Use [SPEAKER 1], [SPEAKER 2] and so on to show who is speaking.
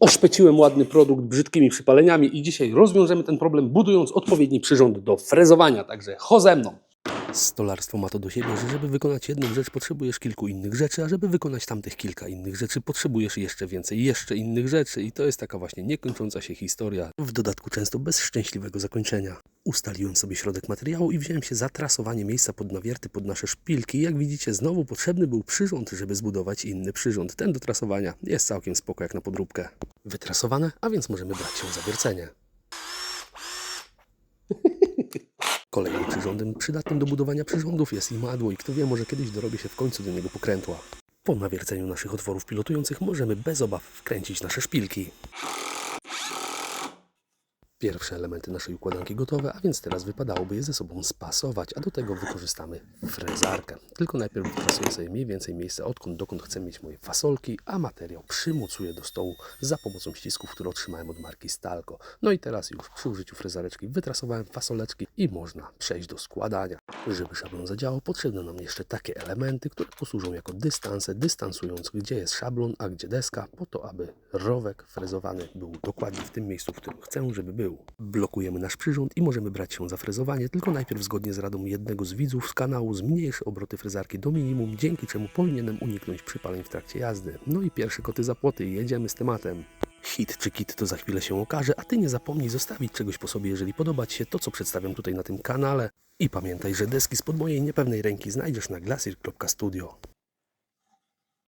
[SPEAKER 1] Oszpeciłem ładny produkt brzydkimi przypaleniami i dzisiaj rozwiążemy ten problem budując odpowiedni przyrząd do frezowania, także ho ze mną. Stolarstwo ma to do siebie, że żeby wykonać jedną rzecz potrzebujesz kilku innych rzeczy, a żeby wykonać tamtych kilka innych rzeczy potrzebujesz jeszcze więcej, jeszcze innych rzeczy i to jest taka właśnie niekończąca się historia, w dodatku często bez szczęśliwego zakończenia. Ustaliłem sobie środek materiału i wziąłem się za trasowanie miejsca pod nawierty pod nasze szpilki. Jak widzicie, znowu potrzebny był przyrząd, żeby zbudować inny przyrząd. Ten do trasowania jest całkiem spoko jak na podróbkę. Wytrasowane, a więc możemy brać się za wiercenie. Kolejnym przyrządem przydatnym do budowania przyrządów jest imadło i kto wie, może kiedyś dorobię się w końcu do niego pokrętła. Po nawierceniu naszych otworów pilotujących możemy bez obaw wkręcić nasze szpilki. Pierwsze elementy naszej układanki gotowe, a więc teraz wypadałoby je ze sobą spasować, a do tego wykorzystamy frezarkę. Tylko najpierw wytrasuję sobie mniej więcej miejsce, odkąd dokąd chcę mieć moje fasolki, a materiał przymocuję do stołu za pomocą ścisków, które otrzymałem od marki Stalco. No i teraz już przy użyciu frezareczki wytrasowałem fasoleczki i można przejść do składania. Żeby szablon zadziałał, potrzebne nam jeszcze takie elementy, które posłużą jako dystanse, dystansując gdzie jest szablon, a gdzie deska, po to, aby rowek frezowany był dokładnie w tym miejscu, w którym chcę, żeby był. Blokujemy nasz przyrząd i możemy brać się za frezowanie, tylko najpierw zgodnie z radą jednego z widzów z kanału zmniejszę obroty frezarki do minimum, dzięki czemu powinienem uniknąć przypaleń w trakcie jazdy. No i pierwsze koty za płoty, jedziemy z tematem. Hit czy kit to za chwilę się okaże, a ty nie zapomnij zostawić czegoś po sobie, jeżeli podoba ci się to, co przedstawiam tutaj na tym kanale. I pamiętaj, że deski spod mojej niepewnej ręki znajdziesz na glacier.studio.